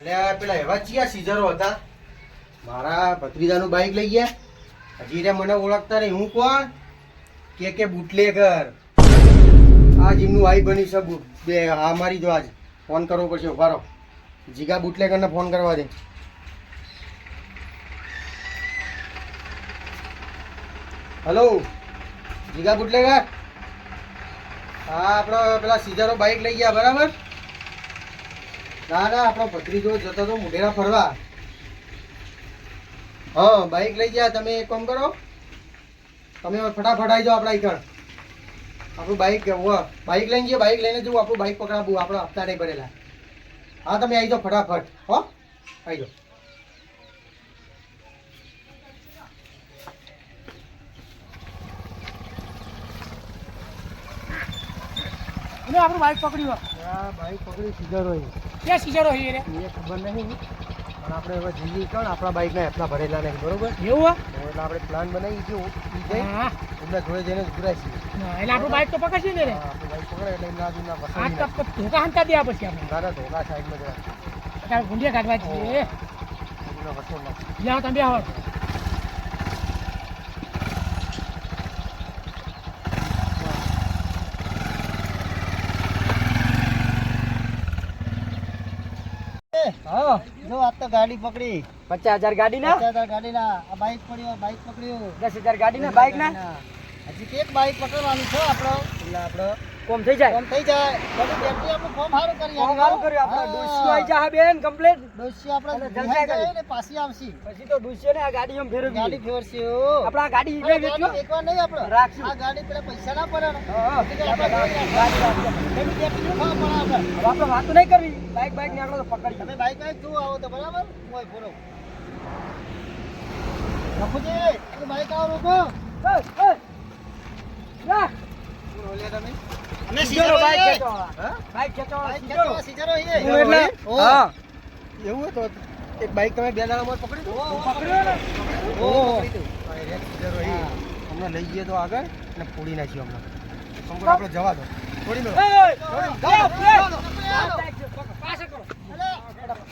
એટલે પેલા એવા ચિયા સીઝરો હતા. મારા ભત્રીજાનું બાઈક લઈ ગયા. હજી રે મને ઓળખતા નહીં. હું કોણ? કે કે બુટલેગર. આ જીમનું આઈ બની છે બે હા મારી જો આજ. ફોન કરવો પડશે ઉભારો જીગા બુટલેગરને ફોન કરવા દે. હલો? જીગા બુટલેગર? હા, આપણો પેલા સીઝરો બાઇક લઈ ગયા, બરાબર? ના ના આપણો ભત્રીજો જતો તો મોઢેરા ફરવા. હા બાઈક લઈ ગયા. તમે એક કામ કરો. તમે ફટાફટ આવી જાઓ આપણા ઈકણ આપણું બાઈક બાઈક લઈને જઈએ બાઈક લઈને જવું આપણું બાઈક પકડાવું આપણા હપ્તા નહીં ભરેલા. હા તમે આવી જાઓ ફટાફટ. હો આવી જાઓ. આપણું બાઈક પકડ્યું. બાઈક પકડી સીઝરો ક્યાં સીઝરો હોય રે એ ખબર નહીં પણ આપણે હવે જઈએ કણ આપણા બાઈકના હપ્તા ભરેલા નહીં બરોબર? એવું એટલે આપણે પ્લાન બનાવી છે ઈ જઈ. એમના જોડે જઈને જ પુરાઈશું એટલે આપણું બાઈક તો પકડશે ને. રે આપણું બાઈક પકડે એટલે એમના આજુના આ વસાવી ટપ ટપ ધોકા હંતા દેવા પછી આપણે. દાદા ધોકા સાઈડમાં જરા ગુંડિયા કાઢવા છીએ. આજુના વસોલ ના જ્યાં તમે આવો હા જો આ તો ગાડી પકડી. પચાસ હજાર ગાડી ના પચાસ હજાર ગાડીના. આ બાઈક પડ્યો બાઈક પકડ્યું. દસ હજાર ગાડી ના બાઈક ના? હજી એક બાઈક પકડવાનું છે આપણો. એટલે આપણો કોમ થઈ જાય. કોમ થઈ જાય. બધું બેટરી આપણું ફોર્મ સારું કરી કોમ સારું કર્યું આપણે ડોસીઓ આવી જા બેન કમ્પ્લીટ ડોસી આપણે જલ્દી જાય ને પાછી આવશી. પછી તો ડોસીઓ ને આ ગાડી એમ ફેરવી ગાડી ફેરશે ઓ આપણે આ ગાડી આ વેચ્યો એકવાર નહીં આપણે. રાખશું. આ ગાડી પેલા પૈસા ના પડે ને. હા, હા. આપણે ગાડી રાખશું. બેટરી ફોર્મ પડે આપણે હવે આપણે વાત નહીં કરવી. બાઈક બાઈક ને આપણે તો પકડી. તમે બાઈક બાઈક જુઓ આવો તો બરાબર. મોય ફોરો. રખુજી બાઈક આવો રોકો. બોલો લે તમે? અમે સીધો બાઈક. હા? બાઈક બાઈક સીધો. સીધા એટલે? હા. એવું તો એક બાઈક તમે બે દાડામાં પકડી દો પકડ્યો ને? ઓ. હમણાં લઈ જઈએ તો આગળ અને ફોડી નાખીએ હમણાં સંપૂર્ણ આપણે જવા દો. જવા દો. પાછળ કરો.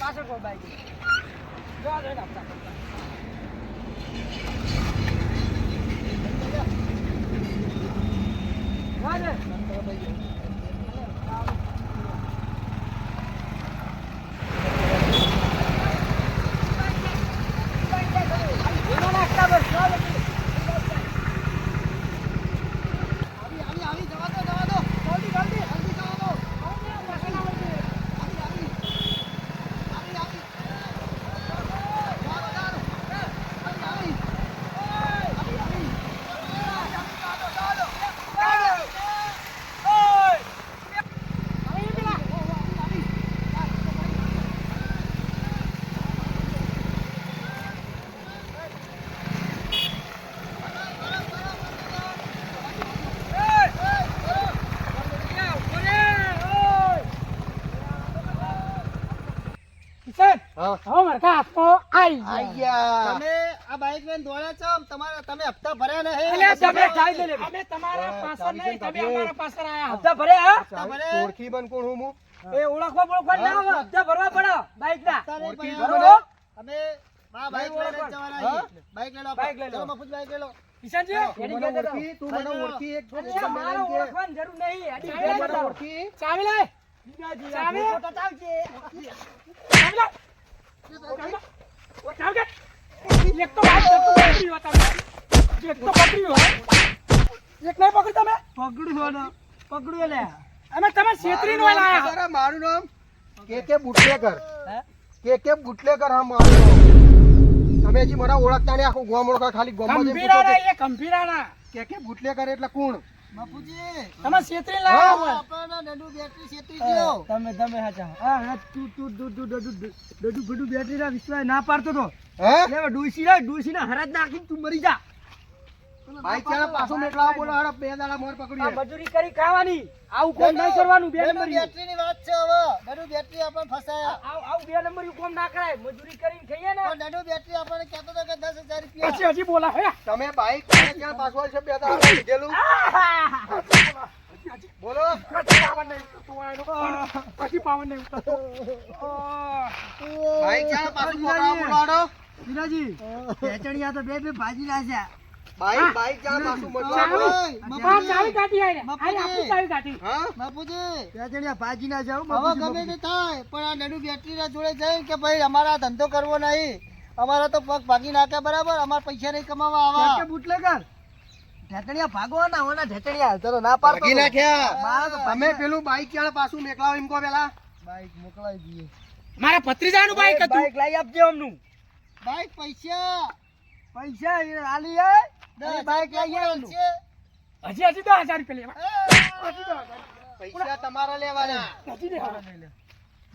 પાછળ કરો બાઈક. જવા દો એને આપતા. જવા દે. એનો નાખતા બસ, જવા દે. આવી, આવી, આવી, જવા દો, જવા દો. જલ્દી, જલ્દી, જલ્દી જવા દો. આવી, આવી. આવી, આવી. જવા દો, જવા દો. આવી, આવી. આવી, આવી. કિશન, હા. હાથમાં આઈ ગયા. તમે આ બાઈક લઈને દોડ્યા છો તમારા તમે હપ્તા ભર્યા નહીં અલ્યા, તમે ખાઈ દે લે. અમે તમારા પાછળ નહીં, તમે અમારા પાછળ આયા. હપ્તા ભર્યા, હપ્તા ભરે. ઓળખી બન કોણ હું હું? એ ઓળખવા બોળખવા ના આવે, હપ્તા ભરવા પડે, ભર્યા. બરોબર? અમે આ બાઈક લઈને જવાના બાઈક લઈ લો બાઈક લઈ લો. ચલો બાઈક લઈ લો ઓળખી, તું મને ઓળખી, એક ઓળખવાની જરૂર નહીં. ઓળખી. ચાવી લાય. ચાવી. ચાવી મારું નામ આયા. ખબર હે? મારું નામ કે કે બુટલેકર કે કે બુટલેકર હા મારું નામ તમે હજી મને ઓળખતા નહીં આખું ગોમ ઓળખા ખાલી ગોમમાં ગંભીરાના કે ગંભીરાના. કે કે બુટલેકર એટલે કોણ બાપુજી તમે છેતરી ગયો તમે તમે હાચા. હા હા તું તું તું તું ડડુ ડડુ ફડુ બેટરી ના વિશ્વાસ ના પાડતો તો. હે? ડુસી ના ડુસી ના હરાજ નાખીને તું મરી જા. ભાઈ ચાલ પાછો મેટલા બોલો હરે બે દાડા મોર આ મજૂરી કરી ખાવાની. આવું કોમ નહીં કરવાનું બે નંબર બેટરી ની વાત છે હવે. ડડુ બેટરી આપણને ફસાયા. આવ આવ બે નંબર કોમ ના કરાય. મજૂરી કરીને ખાઈએ ને. પણ નડુ બેટરી આપણને કહેતો તો કે દસ હજાર રૂપિયા. પછી હજી બોલા હે. તમે બાઈક ક્યાં પાછળ છે? બે દાડા લીધેલું. બોલો. થાય પણ આ નડુ બેટરી ના જોડે જાય કે ભાઈ અમારા ધંધો કરવો નહીં અમારા તો પગ ભાગી નાખે બરાબર, અમારા પૈસા નહીં કમાવા આવા. બુટલેગર. ઢેચણિયા ભાગો હોના ઢેચણિયા ચલો ના પાડતો ભાગી નાખ્યા. મારા તો તમે પેલું બાઈક ચાલ પાછું મેકલાવો એમ કહો પેલા. બાઈક મોકલાઈ દઈએ. મારા ભત્રીજાનું બાઈક હતું. બાઈક લાવી આપજો અમનું. ભાઈ પૈસા. પૈસા આલી હે. બાઈક હજાર આવવાનું હજી હજી દસ હજાર રૂપિયા લેવા. પૈસા તમારા લેવાના. હજી લેવા.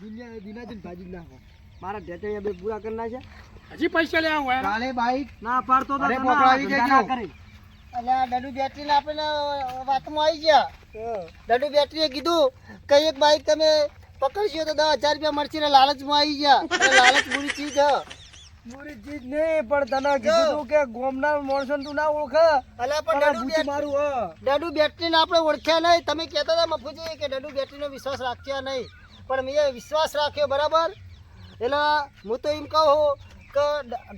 દિલ્હી દિનાજીને ભાજી નાખો. મારા ઢેચણિયા બે પૂરા કરના છે હજી પૈસા લેવા હોય. કાલે બાઈક ના પાડતો તો ધંધા દેજો. ના ડડુ એટલે આ નડુ બેટરી ને આપણે વાતમાં આવી ગયા. નડુ બેટરીએ કીધું કે એક બાઈક તમે પકડશો તો દસ હજાર રૂપિયા મળશે ને લાલચમાં આવી ગયા. લાલચ બુરી ચીજ હ. પૂરી ચીજ નહીં પણ તને કીધું કે ગોમના માણસોને તું ના ઓળખે. અલા પણ પણ આ મારું હ. ડડુ બેટરીને આપણે ઓળખ્યા નહીં. તમે કહેતા હતા મફુજી કે ડડુ બેટરીનો વિશ્વાસ રાખ્યા નહીં. પણ મેં વિશ્વાસ રાખ્યો બરાબર? એટલે હું તો એમ કહું કે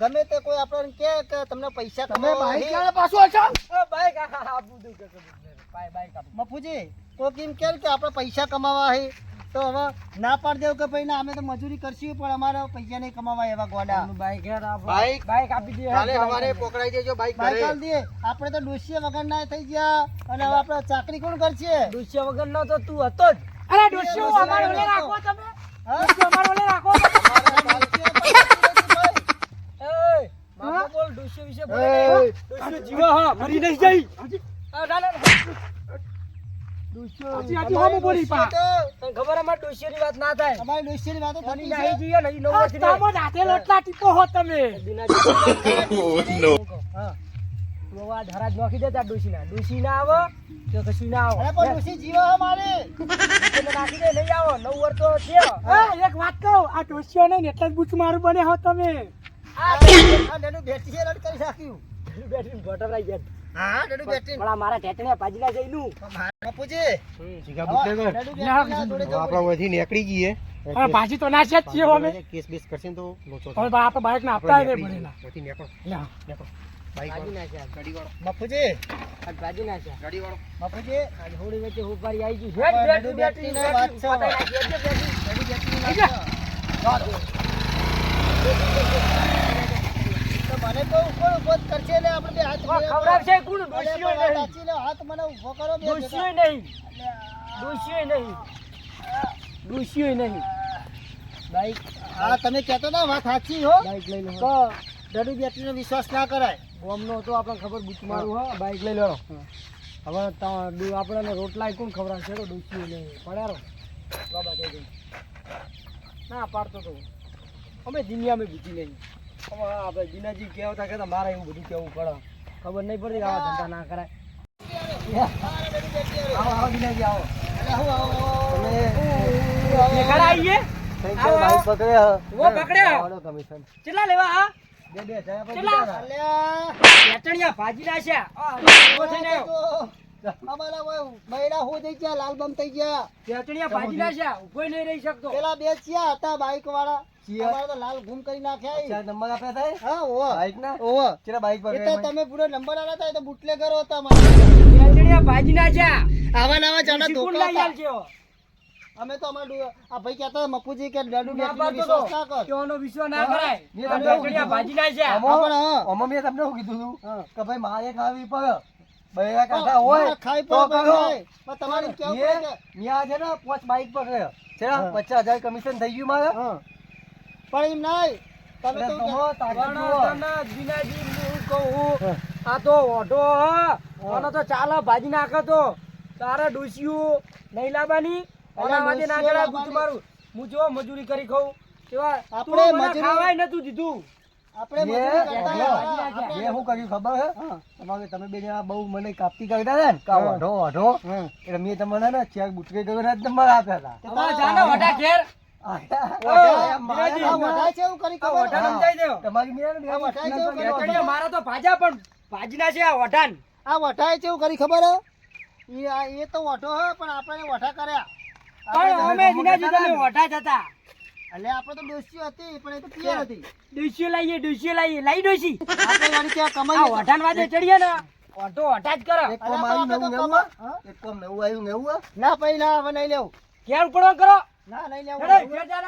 ગમે તે કોઈ આપણને કે કે તમને પૈસા તમે બાઈક. ક્યારે પાછું હશો? બાઈક આપું દઉં કે બાઈક બાઈક આપું મફુજી કોઈક એમ કે કે આપણે પૈસા કમાવા હે? તો હવે ના પાડ દેવ કે ભાઈ ના અમે તો મજૂરી કરશું પણ અમારે પૈસા નહીં કમાવા એવા ગોડા. Bike bike? બાઈક આપી દે કાલે સવારે પકડાઈ દેજો બાઈક બાઈક. આલ દે. આપણે તો ડોસિયા વગર ના થઈ ગયા. અને હવે આપણે ચાકરી કોણ કરશે? ડોસિયા વગર નો તો તું હતો જ. અરે ડોસિયો અમારે ઓલે રાખો તમે. હા? અમારે ઓલે રાખો. એ બાપા બોલ દુષ્ય વિશે બોલે એ, જીવા હા મરી નહીં જાય. આ ના ના દુષ્ય હજી હજી હોમું બોલી પા તને ખબર અમાર દુષ્યની વાત ના થાય? અમારી ડોસીની વાતો તની થતી નાહી છે. જઈએ ને ઈ નવ વર્ષની તમે જાતે લોટલા ટીપો હો તમે. હા. તું હવે આ ધરાજ નાખી દે તાર ડોશીના. ડોશી ના આવો તો કશું ના આવો. ડોસી જીવો હે નાખી દે નહીં આવો. નવ વર્ષ તો એક વાત કહું આ ડોસીઓ ને એટલે જ બુચ મારું બને હો તમે. નીકળી જઈએ. ભાજી તો નાશે જ છીએ અમે. કેસ બેસ કરશે તો આપણે બાઈક ના આપતા નહીં વાળો, બાપુજી. ભાજી નાખ્યા ગાડી બાપુજી. હોળી વચ્ચે હુંફારી આવી વાત છે. મને તો ઉપર જ કરશે ને આપણે બે હાથ. ખવડાવશે કોણ? વાત નહીં. સાચી હાથ મને ઊભો કરો બે ડોશીઓ નહીં. ડોશીઓ નહીં. ડોશીઓ નહીં. બાઈક હા તમે કહેતો ના વાત સાચી હો. બાઈક લઈ લો. તો ડડુ બેટરીનો વિશ્વાસ ના કરાય. બોમ્બનો તો આપણને ખબર બૂચ મારું હા બાઈક લઈ લો. હવે આપણને રોટલા કોણ ખવડાવશે? તો ડોશીઓ નહીં. પડ્યારો બાબા જઈ ના પાડતો તો અમે દુનિયામાં બીજી નહીં. આપણે દિનાજી કહેવતા કહેતા મારે એવું બધું કેવું પડે. ખબર નહીં પડતી કે આવા ધંધા ના કરાય. આવો ભાજી ના આ, ઊભો થઈને આવ્યો. તો અમારા ઓય હો થઈ ગયા લાલ થઈ ગયા. પેટણિયા ભાજી નાખ્યા ઊભો નહીં રહી શકતો. પેલા બે ચિયા હતા બાઈક વાળા. ચિયા? તો લાલ ગુમ કરી નાખ્યા ચાર નંબર આપ્યા થાય હા ઓવો. બાઈકના? ઓવો. કેટલા બાઈક એ તો તમે પૂરો નંબર આલા હતા એ તો બુટલેગરો હતા મારા. પેટણિયા ભાજી નાખ્યા આવા નવા જાડા ધોકા હતા. અમે તો અમારા આ ભાઈ કહેતા હતા, કે ડડુ ના વિશ્વાસ ના કર. કેવાનો વિશ્વાસ ના કરાય. મેં તમને ભાજી નાખ્યા અમો- હા, પણ હા. અમો મેં તમને કીધું હતું કે ભાઈ મારે ખાવી પડે. બૈરા કાઢા હોય ખાઈ તો કરો. તમારે કેવું પડે કે- મેં- મેં આ છે ને પાંચ બાઈક પકડ્યા છે ને પચાસ હજાર કમિશન થઈ ગયું મારે. પણ એમ નહીં તમે તો તમો તાકાત પણ જુઓ. તને દિનાજી હું કહું આ તો ઓઢો હ. આનો તો ચાલો ભાજી નાખે તો. તારા ડુસ્યું નહીં લાવવાની ઓના ના ગુજ મારું હું જો મજૂરી કરી ખાઉં. કેવા આપણે મજૂરી- ખાવાય નતું દીધું. આપણે કર્યું ખબર હે તમારે તમે બે જણા બહુ મને કાપતી કરતા હતા ને કે આ હા. ઓઢો ઓઢો હા. એટલે મેં તમને ને ચેક બુટકે કર્યો ને નંબર આપ્યા હતા તમારા જાને વટા ઘેર ઓઢા, બિરાજી, આ મારા- વઢાય છે એવું કરી આ ખબર? વઢાને હા. સમજાઈ દેવો. તમારી મેં ને આ વઢાય છે એવું બે- કરી બેટણીઓ મારા તો ભાજા પણ ભાજીના છે આ વઢાન આ વઢાય છે કરી ખબર હે? ઈ આ- એ તો વઢો હે પણ આપણે વઢા કર્યા પણ અમે ગમો દિનાજી કહેતા તમે હતા ને? વઢા જ હતા એટલે આપણે તો ડોસી હતી પણ એ તો પિયર હતી. ડોસી લાવીએ ડોસી લાવીએ લાવી ડોસી આપણે વાળી કે કમાઈ વઢાણ વાજે ચડીએ ને. ઓઢો ઓઢા જ કરો. એક કોમ આવ્યું નવું નવું એક કોમ નવું આવ્યું નવું ના પછી ના હવે નહીં લેવું. ઘેર ઉપડો કરો. ના નહીં લેવું.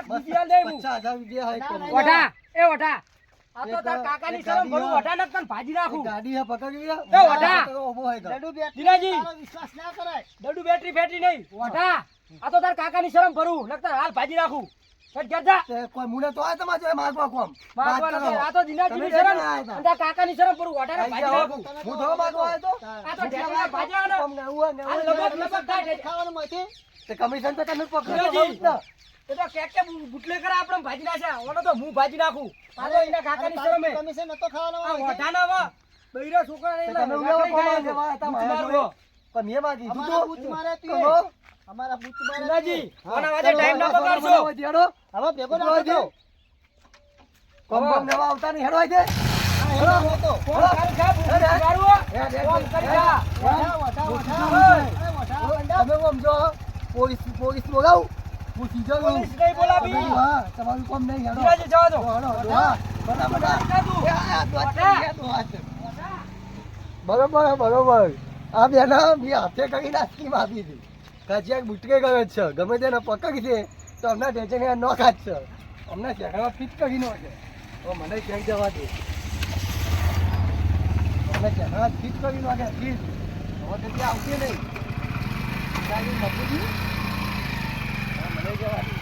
બીજી હાલ દે હું. પચાસ રૂપિયા એક કોમ. ઓઢા એ ઓઢા. આ તો તાર કાકાની શરમ ભરું. ઓઢા ને તન ભાજી રાખું ગાડી હે પકડી લે. એ વઢા. ઓબો હે. લડુ બેટરી દિનાજી. વિશ્વાસ ના કરાય. ડડુ બેટરી ફેટરી નહીં. ઓઢા. આ તો તાર કાકાની શરમ ભરું લગતા હાલ ભાજી તે કોઈ મુને તો આ માગવા કોમ. આ તો શરમ. શરમ. હું માગવા આવ્યો તો? આ તો ને આ થાય ખાવાનું માંથી તે કમિશન તો તમે પકડો એ તો કે કે બુટલે કરે આપણે ભાજી નાખ્યા. ઓનો તો હું ભાજી નાખું. તો એના કાકાની શરમ. કમિશન નતો ખાવાનો. વા. બૈરા છોકરા ને તમે ઉલાવો કોમાં જવા હતા પણ મેં માં કીધું તો. મારે તું કહો. અમારા બૂચ મારે કોના વાજે ટાઈમ ના બગાડશો જેડો. હવે ભેગો ના ઊભો થતો. કોમ બોમ નવા આવતા નહીં હેડવાય દે હેડો, હેડો. કોણ કરી જા બુટ ગાડવો ફોન કરી જા. તમે કોમ જો પોલીસ પોલીસ બોલાવ. પોલીસ જો પોલીસ નહીં બોલાવી. હા તમારું કોમ નહીં હેડો. દિનાજી જવા દો. હેડો, હા બડા બડા બરોબર બરોબર. આ બેના બી હાથે કરી નાખી આપી હતી કાજિયા બુટકે ગયો છે. ગમે તેને પકડી છે, તો અમને ટેન્શન નો ખાત છે. અમને શેખડવા ફિટ કરી નો છે. તો મને ક્યાંક જવા દે. અમને શેખડવા ફિટ કરી નો કે ફિટ હવે તેથી આવશે નહીં. મફુજી? મને જવા દે.